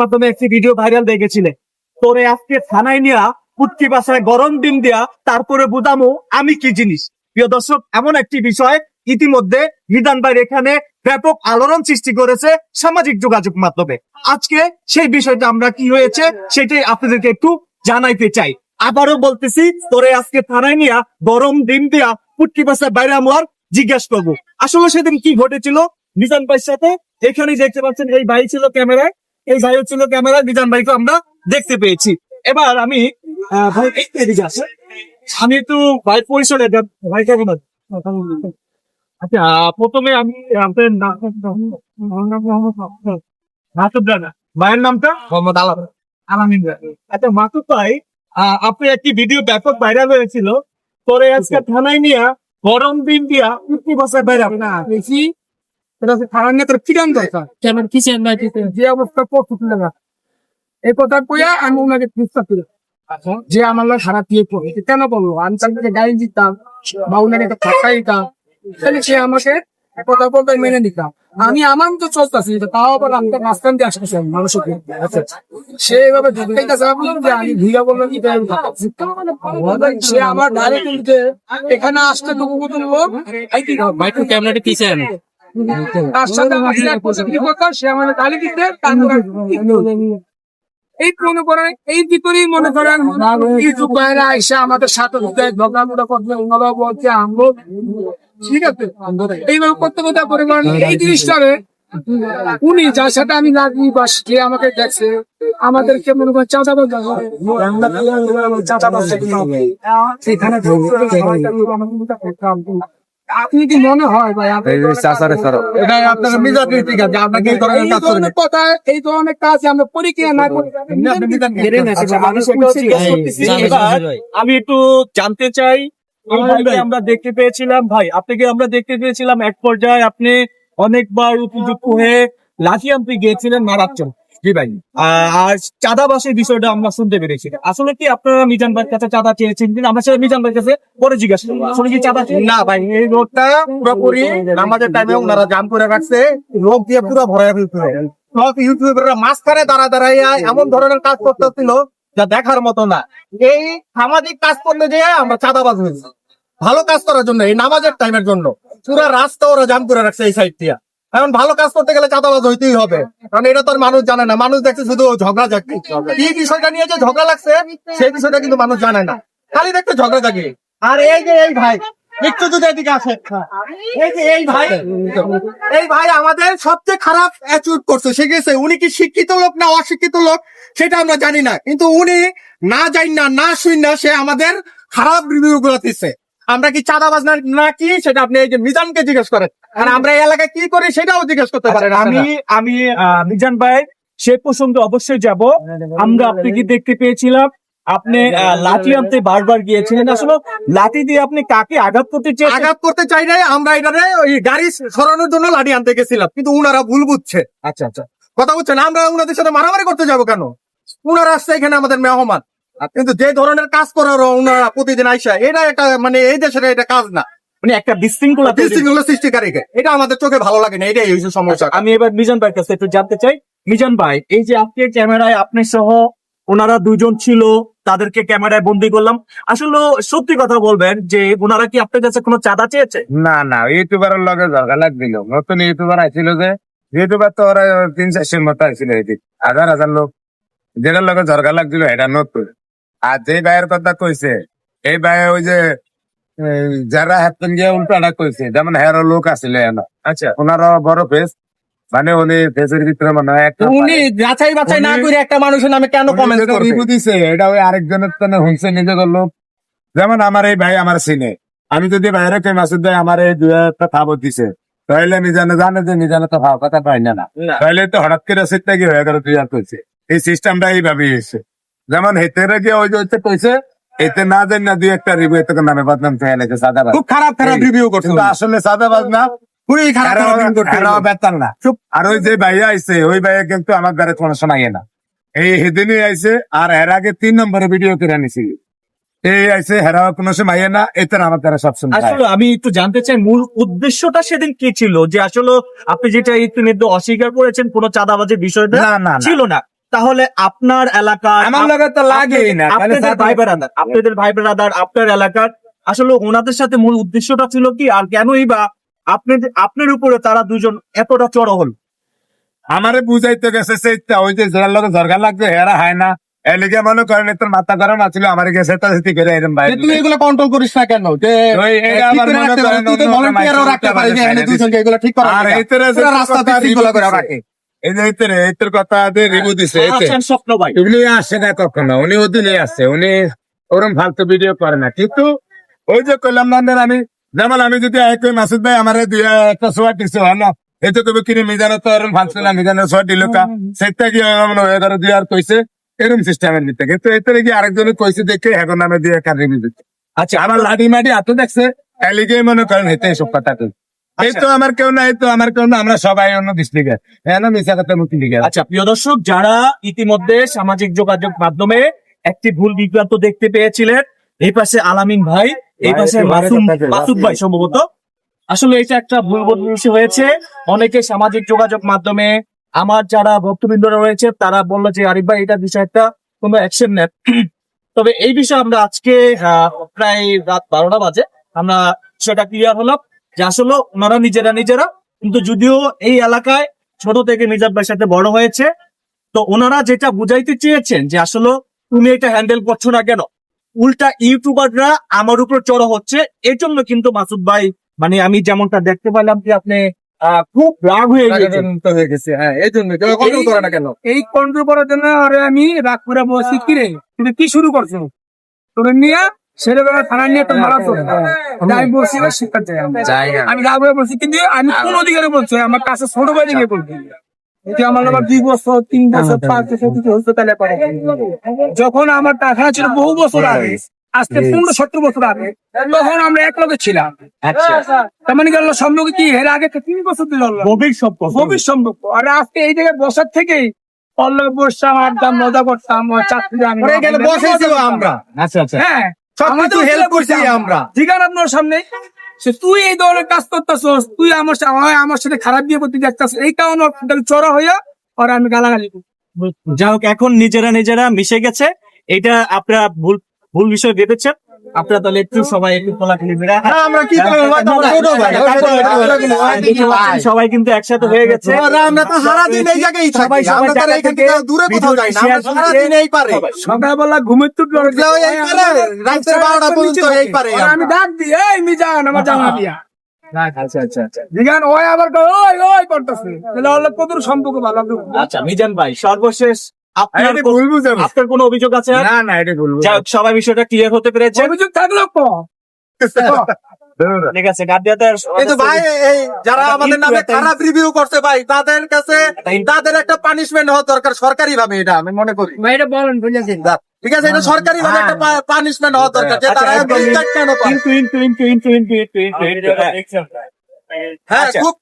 মাধ্যমে একটি video viral দেখেছিলে। তোরে আজকে থানায় নিয়া পুটকি বাসায় গরম ডিম দেয়া তারপরে বুদামো আমি কি জিনিস। প্রিয় দর্শক, এমন একটি বিষয় ইতিমধ্যে নিদান ভাই এখানে ব্যাপক আলোড়ন সৃষ্টি করেছে সামাজিক যোগাযোগ মাধ্যমে। আজকে সেই বিষয়টা আমরা কি হয়েছে সেটাই আপনাদেরকে একটু জানাইতে চাই। আবারও বলতেছি, তোরে আজকে থানায় নিয়া গরম ডিম দিয়া পুটকি বাসায় বাইরে আমার জিজ্ঞেস করব। আসলে সেদিন কি ঘটেছিল? নিজান ভাইয়ের সাথে এখানেই দেখতে পাচ্ছেন, এই ভাই ছিল ক্যামেরায়। এই ভাইও ছিল ক্যামেরায় নিজান ভাইকে আমরা দেখতে পেয়েছি। এবার আমি ভাই এদিকে। আমি ভাই পরিচয় ভাই কেমন? আচ্ছা প্রথমে আমি আপনার মাসুদ রানা মায়ের নামটা? মোহাম্মদ আলম আলামিন আচ্ছা মাসুদ ভাই আপনি একটি ভিডিও ব্যাপক ভাইরাল হয়েছিল। পরে আজকে থানায় নিয়ে গরম দিন দিয়া উঠতি বসায় বাইরে না বেশি এটা হচ্ছে খারাপ নিয়ে তোর কিরাম দরকার? কেমন কিসের না দিতে? যে অবস্থা পড়তে লাগা। এই কথা কইয়া আমি ওনাকে যে আমার লোক খারাপ দিয়ে পড়ে কেন বলব? আমি তার থেকে গাড়ি দিতাম বা ওনাকে একটা ফাঁকা দিতাম। তাহলে সে আমাকে এক কথা বলতে মেনে নিতাম। আমি আমার তো চলতেছি তাও আবার আমি মাঝখান দিয়ে আসতেছি মানুষকে সে এভাবে ঢুকাইতেছে আমি যে আমি ভিড়া বললাম কি তাই আমি ঢুকাচ্ছি। সে আমার ডাইরেক্ট এখানে আসতে লোক এই কি মাইক্রো ক্যামেরাটি কিসের তার সাথে আমার বিরাট পছন্দ কথা সে আমার গালি দিতে তারপরে এই মনে করেন এই ভিতরেই মনে করেন কিছু বাইরে এসে আমাদের সাথে করবে ওনারা বলছে আমলো ঠিক আছে। এইভাবে করতে পরিমাণ এই জিনিসটারে উনি যার সাথে আমি লাগি বা সে আমাকে দেখছে আমাদেরকে মনে করেন চাঁদাবাজ চাঁদাবাজ সেখানে আপনি কি মনে হয় ভাই এই ধরনের কাজ কথা এই ধরনের কাজ আমরা পরীক্ষা না আমি একটু জানতে চাই আমরা দেখতে পেয়েছিলাম ভাই আপনাকে আমরা দেখতে পেয়েছিলাম এক পর্যায়ে আপনি অনেকবার উপযুক্ত হয়ে লাঠি গিয়েছিলেন মারাচ্ছেন জি ভাই। আর চাঁদাবাসের বিষয়টা আমরা শুনতে পেরেছি। আসলে কি আপনারা মিজান ভাইয়ের কাছে চাঁদা চেয়েছেন কিনা? আমরা সেটা মিজান ভাইয়ের কাছে পরে জিজ্ঞাসা করব। আসলে কি চাঁদা না ভাই এই রোডটা পুরোপুরি আমাদের টাইমে ওনারা জাম করে রাখছে। রোগ দিয়ে পুরো ফেলছে। সব ইউটিউবাররা মাঝখানে দাঁড়া দাঁড়াইয়া এমন ধরনের কাজ করতেছিল যা দেখার মতো না। এই সামাজিক কাজ করতে যে আমরা চাঁদাবাজ হয়েছি। ভালো কাজ করার জন্য এই নামাজের টাইমের জন্য। পুরো রাস্তা ওরা জাম করে রাখছে এই সাইড দিয়া। এখন ভালো কাজ করতে গেলে চাঁদাবাজ হইতেই হবে। কারণ এটা তো মানুষ জানে না। মানুষ দেখছে শুধু ঝগড়া জাগি। এই বিষয়টা নিয়ে যে ঝগড়া লাগছে, সেই বিষয়টা কিন্তু মানুষ জানে না। খালি দেখতে ঝগড়া জাগি। আর এই যে এই ভাই, একটু যদি এদিকে আসে। এই যে এই ভাই এই ভাই আমাদের সবচেয়ে খারাপ অ্যাচিভ করছে। গেছে, উনি কি শিক্ষিত লোক না অশিক্ষিত লোক, সেটা আমরা জানি না। কিন্তু উনি না জানি না না শুই না সে আমাদের খারাপ রিভিউ গুলো দিচ্ছে আমরা কি চাঁদাবাজ না কি সেটা আপনি এই যে মিজানকে জিজ্ঞেস করেন। আর আমরা এই এলাকায় কি করি সেটাও জিজ্ঞেস করতে পারেন আমি আমি মিজান ভাই সে প্রসঙ্গে অবশ্যই যাব। আমরা আপনাকে দেখতে পেয়েছিলাম। আপনি লাঠি আনতে বারবার গিয়েছিলেন। আসলে লাঠি দিয়ে আপনি কাকে আঘাত করতে চেয়েছেন? আঘাত করতে চাই নাই আমরা এটারে ওই গাড়ি সরানোর জন্য লাঠি আনতে গেছিলাম। কিন্তু উনারা ভুল বুঝছে। আচ্ছা আচ্ছা। কথা বলছেন আমরা উনাদের সাথে মারামারি করতে যাব কেন? উনারা আসছে এখানে আমাদের মেহমান। কিন্তু যে ধরনের কাজ করার উনারা প্রতিদিন আইসা এটা একটা মানে এই দেশের এটা কাজ না। মানে একটা বিশৃঙ্খলা বিশৃঙ্খলা সৃষ্টিকারীকে। এটা আমাদের চোখে ভালো লাগে না এটাই হয়েছে সমস্যা। আমি এবার মিজান ভাইয়ের কাছে একটু জানতে চাই। মিজান ভাই এই যে আজকে ক্যামেরায় আপনি সহ ওনারা দুজন ছিল তাদেরকে ক্যামেরায় বন্দি করলাম। আসলে সত্যি কথা বলবেন যে ওনারা কি আপনার কাছে কোনো চাঁদা চেয়েছে? না না ইউটিউবারের লগে ঝগড়া লাগছিল। নতুন ইউটিউবার আইছিল যে ইউটিউবার তো ওরা তিন চারশোর মতো আইছিল এদিক। হাজার হাজার লোক। যেটার লগে ঝগড়া লাগছিল এটা নতুন। আর যে ভাইয়ের কথা কইছে এই ভাই ওই যে যারা হাতন যে উল্টাটা কইছে যেমন হের লোক এনো। আচ্ছা। ওনার বড় ফেস মানে উনি ফেসের ভিতরে মনে একটা উনি যাচাই বাছাই না করে একটা মানুষের নামে কেন কমেন্ট করবে? রিভিউ দিছে এটা ওই আরেকজনের তো হুনছে লোক যেমন আমার এই ভাই আমার সিনে আমি যদি বাইরে কে মাসুদ ভাই আমার এই দুই একটা খাবার দিছে। তাহলে মিজানে জানে যে মিজানে তো ভাব কথা পাই না। তাহলে তো হঠাৎ করে সিটটা কি হয়ে গেল তুই আর কইছে। এই সিস্টেমটা এইভাবে এসে যেমন হেতেরে গিয়ে ওই যে কইছে এতে না জানি না দুই একটা রিভিউ তোকে নামে বদনাম খেয়ে এনেছে সাদা খুব খারাপ খারাপ রিভিউ করছে আসলে সাদা বাজ না খুবই খারাপ খারাপ বেতাল না। আর ওই যে ভাইয়া আইছে ওই ভাইয়া কিন্তু আমার দ্বারা কোনো শোনাই না। এই হেদিনই আইছে আর এর আগে তিন নম্বরে ভিডিও করে নিছি এই আইছে হেরা কোনো সময় না এতে আমার দ্বারা সবসময় হয়। আসলে আমি একটু জানতে চাই মূল উদ্দেশ্যটা সেদিন কি ছিল? যে আসলে আপনি যেটা একটু ইতিমধ্যে অস্বীকার করেছেন কোনো চাঁদাবাজের বিষয়টা ছিল না। তাহলে আপনার এলাকার আমার লগে তো লাগেই না আপনাদের ভাই বেড়াদার আপনাদের ভাই বেড়াদার আপনার এলাকার আসলে ওনাদের সাথে মূল উদ্দেশ্যটা ছিল কি আর কেনই বা আপনাদের আপনার উপরে তারা দুজন এতটা চড়া হল? আমারে বুঝাইতে গেছে সেইটা ওই যে যার লগে দরকার লাগছে হেরা হয় না। এলিগে মনে করেন তোর মাথা গরম আছিল আমার গেছে তা সেটি করে বাইরে তুই এগুলো কন্ট্রোল করিস না কেন? যে ওই এটা আমার মনে করেন পারিস, তুই তো অন্য volunteer ও মাইসের রাখতে পারিস এখানে। দুজনকে এগুলো ঠিক করা আর এইতরে রাস্তাতে ঠিক করে রাখে। এই যে এইতরে এইতর কথা দিয়ে রিভিউ দিছে স্বপ্ন ভাই এগুলি আসে না কখনো উনি অধীনে আসে উনি ওরম ফালতু ভিডিও করে না। কিন্তু ওই যে কইলাম না আমি যেমন আমি যদি এক মাসুদ ভাই আমার দিয়ে একটা সোয়ার দিছে হলো এই তো কবে কিনে মিজানো তো ওরম ফালতু না মিজানো সোয়ার দিল কা? সেটা কি হয় এগারো দিয়ে আর কইছে এরম সিস্টেমের নিতে কিন্তু এতে কি আরেকজনে কইছে দেখে এখন নামে দিয়ে কার রিভিউ দিচ্ছে আচ্ছা আমার লাডি মাডি হাতে দেখছে এলিগে মনে করেন হেতে এসব কথা। এই তো আমার কেউ না এই তো আমার কেউ না আমরা সবাই অন্য ডিস্ট্রিক্টে হ্যাঁ মিশা কথা মুক্তি লিগে আচ্ছা প্রিয় দর্শক যারা ইতিমধ্যে সামাজিক যোগাযোগ মাধ্যমে একটি ভুল বিভ্রান্ত দেখতে পেয়েছিলেন এই পাশে আলামিন ভাই এই পাশে মাসুম ভাই সম্ভবত। আসলে এটা একটা ভুল বদলিশি হয়েছে। অনেকে সামাজিক যোগাযোগ মাধ্যমে আমার যারা ভক্তবৃন্দরা রয়েছে তারা বলল যে আরিফ ভাই এটা বিষয়ে একটা কোনো অ্যাকশন নেন। তবে এই বিষয়ে আমরা আজকে প্রায় রাত বারোটা বাজে। আমরা সেটা ক্লিয়ার হলাম। যে আসলে ওনারা নিজেরা নিজেরা কিন্তু যদিও এই এলাকায় ছোট থেকে মিজাব ভাইয়ের সাথে বড় হয়েছে তো ওনারা যেটা বুঝাইতে চেয়েছেন যে আসলে তুমি এটা হ্যান্ডেল করছ না কেন? উল্টা ইউটিউবাররা আমার উপর চড়ো হচ্ছে এই জন্য কিন্তু মাসুদ ভাই মানে আমি যেমনটা দেখতে পেলাম যে আপনি খুব রাগ হয়ে হয়ে গেছে হ্যাঁ এই জন্য কন্ট্রোল করে না কেন? এই কন্ট্রোল করার জন্য আরে আমি রাগ করে বসি কি রে? কিন্তু কি শুরু করছ? তোরে নিয়ে ছেলে বেলা থানা নিয়ে তো মারা তো আমি বলছি এবার শিক্ষা চাই আমি। রাগ করে বলছি কিন্তু আমি কোন অধিকারে বলছি? আমার কাছে ছোট ভাই দিকে বলছি। আমার আবার দুই বছর তিন বছর পাঁচ বছর কিছু পড়ে যখন আমার টাকা ছিল বহু বছর আগে আজকে পনেরো সত্তর বছর আগে তখন আমরা এক লগে ছিলাম। তার মানে গেল সম্পর্কে কি? এর আগে তিন বছর দিল গভীর সম্পর্ক। গভীর সম্পর্ক। আর আজকে এই জায়গায় বসার থেকেই পল্লবে বসতাম আড্ডাম মজা করতাম চাকরি আমরা। আচ্ছা আচ্ছা। হ্যাঁ। সবকিছু হেল্প করছি আমরা। ঠিক আপনার সামনে? সে তুই এই ধরনের কাজ করতেছস তুই আমার সাথে আমার সাথে খারাপ দিয়ে করতে দেখতেছ এই কারণে চড়া হইয়া আর আমি গালাগালি। যাই হোক এখন নিজেরা নিজেরা মিশে গেছে। এটা আপনারা ভুল ভুল বিষয় ভেবেছেন। আপনারা তাহলে একটু সবাই একটু খোলাখুলি করে আমরা কি সবাই কিন্তু একসাথে হয়ে গেছে। আমরা তো সারা দিন এই জায়গায় সবাই সবাই এখান থেকে দূরে কোথাও যাই না। আমরা সারা দিন এই পারে। সকালবেলা তো এই পারে। রাতের 12টা পর্যন্ত এই পারে আমি ডাক দিই এই মিজান আমার জামা দিয়া। সম্পর্ক ভালো আচ্ছা মিজান ভাই সর্বশেষ আপনার বলব অভিযোগ আছে না না সবাই বিষয়টা ক্লিয়ার হতে পেরেছে অভিযোগ থাকল যারা আমাদের রিভিউ করছে ভাই তাদের একটা পানিশমেন্ট হওয়া দরকার সরকারি ভাবে এটা আমি মনে করি ভাই এটা বলেন বুঝেছেন ঠিক আছে এটা সরকারি ভাবে একটা পানিশমেন্ট হওয়া দরকার যে তারা কেন হ্যাঁ খুব